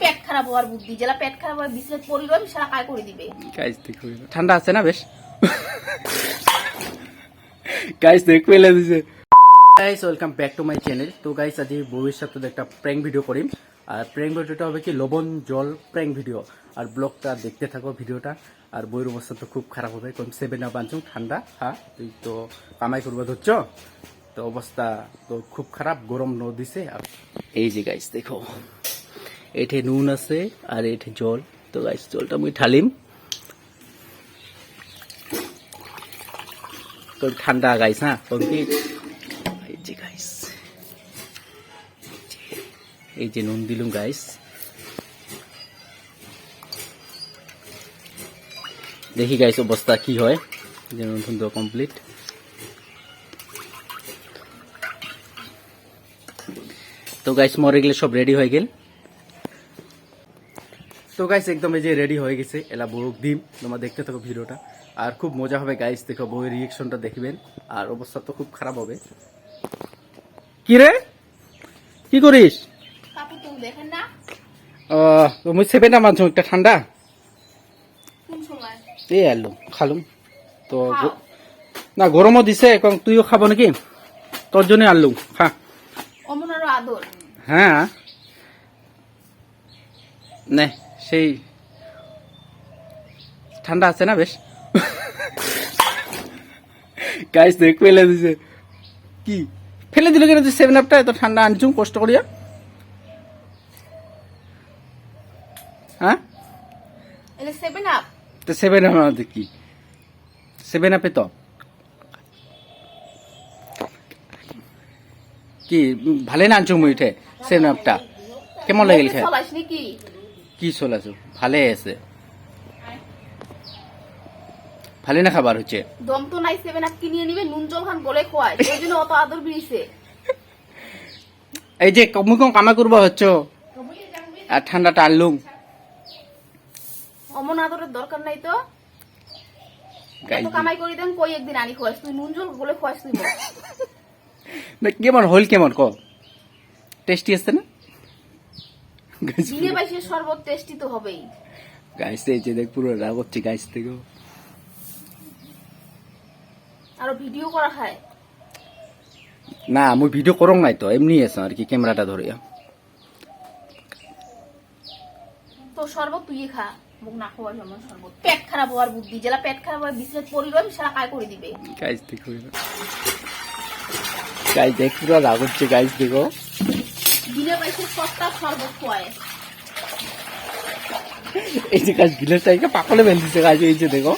পেট খারাপ হওয়ার বুদ্ধি। জেলা পেট খারাপ হয় সারা কায় করে দিবে। ঠান্ডা আছে না বেশ? গাইস দেখ দিছে। Welcome back to my channel তো গাইস আজ ভবিষ্যতে একটা প্র্যাঙ্ক ভিডিও করিম। আর প্র্যাঙ্ক ভিডিওটা হবে কি, লবণ জল প্র্যাঙ্ক ভিডিও আর ব্লগটা দেখতে থাকো ভিডিওটা আর বইয়ের অবস্থা তো খুব খারাপ হবে। কোন সেভেন আপ আনছুম ঠান্ডা হ্যাঁ তুই তো কামাই করব ধরছ? তো অবস্থা তো খুব খারাপ, গরম ন দিছে আর এই যে গাইস দেখো। এঠে নুন আছে আর এঠে জল। তো গাইস জলটা মুই ঢালিম। তো ঠান্ডা গাইস হ্যাঁ? কমকি এই যে গাইস এই যে নুন দিলুম গাইস দেখি গাইস অবস্থা কি হয়, যে নুন তো কমপ্লিট তো গাইস মরে গেলে সব রেডি হয়ে গেল। তো গাইস একদম এই যে রেডি হয়ে গেছে এলা বউক দিম তোমরা দেখতে থাকো ভিডিওটা। আর খুব মজা হবে গাইস দেখো বউয়ের রিয়েকশনটা দেখবেন। আর অবস্থা তো খুব খারাপ হবে। কি রে? কি করিস? তুমি না? ও তো মুই সেভেন মানছো একটা ঠান্ডা? কোন এই আলু খালুম। তো না গরমও দিছে এখন তুইও খাব নাকি? তোর জন্য আনলুম খা। অমনারও আদর। হ্যাঁ। নে। সেই ঠান্ডা আছে না বেশ? গাইস দেখ ফেলে দিছে। কি? ফেলে দিল কেন তুই সেভেন আপটা এত ঠান্ডা? আনছুম কষ্ট করিয়া হ্যাঁ? সেভেন আপ তো সেভেন আপ কি? সেভেন আপে তো। কি ভালে না আনছুম উঠে সেভেন আপটা কেমন লাগিল খাই কি চলাছো ভালে আছে। ভালে না খাবার হচ্ছে? দম তো নাই সেভেন আপ কিনিয়ে নিবে নুন জল খান গলে খোয়ায় সেই জন্য অত আদর বিড়িছে এই যে কমু কম কামা করব হচ্ছ? আর ঠান্ডাটা আনলুম। অমন আদরের দরকার নাই তো। এত কামাই করি দেন কই একদিন আনি খোয়াস তুই? নুন জল গলে খোয়াস তুই না, কেমন হল কেমন ক? টেস্টি আছে না? দিনে বাইশে শরবত টেস্টি তো হবেই। গাইস এই যে দেখ পুরো রাগ হচ্ছে গাইস থেকে। আরও ভিডিও করা খায় না আমি ভিডিও করং নাই তো এমনি আছে আর কি ক্যামেরাটা ধরিয়া তো শরবত তুই খা মুখ না খাওয়ার সময় শরবত। পেট খারাপ হওয়ার বুদ্ধি জেলা পেট খারাপ হয় বিছনাত পড়িল আমি সারা কায় করে দিবে? গাইস দেখো গাইস দেখ পুরো রাগ হচ্ছে গাইস দেখো বাইশে সস্তা শরবত খোয়ায় এই যে গাছ পাকলে মেল দিছে গাছ এই যে দেখো।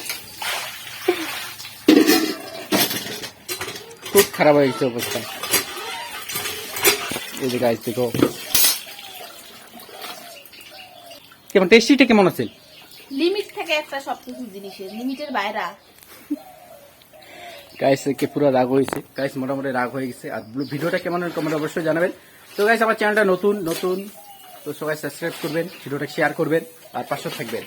খুব খারাপ হয়ে গেছে অবস্থা। এই যে গাছ দেখো। কেমন টেস্টিটা কেমন আছে? লিমিট থেকে একটা সবকিছু জিনিসের লিমিটের বাইরা। গাইস কে পুরো রাগ হয়েছে। গাইস মোটামুটি রাগ হয়ে গেছে। আর ভিডিওটা কেমন কমেন্ট অবশ্যই জানাবেন। তো গাইস আমার চ্যানেলটা নতুন নতুন, তো সবাই সাবস্ক্রাইব করবেন, ভিডিওটা শেয়ার করবেন, আর পাশে থাকবেন।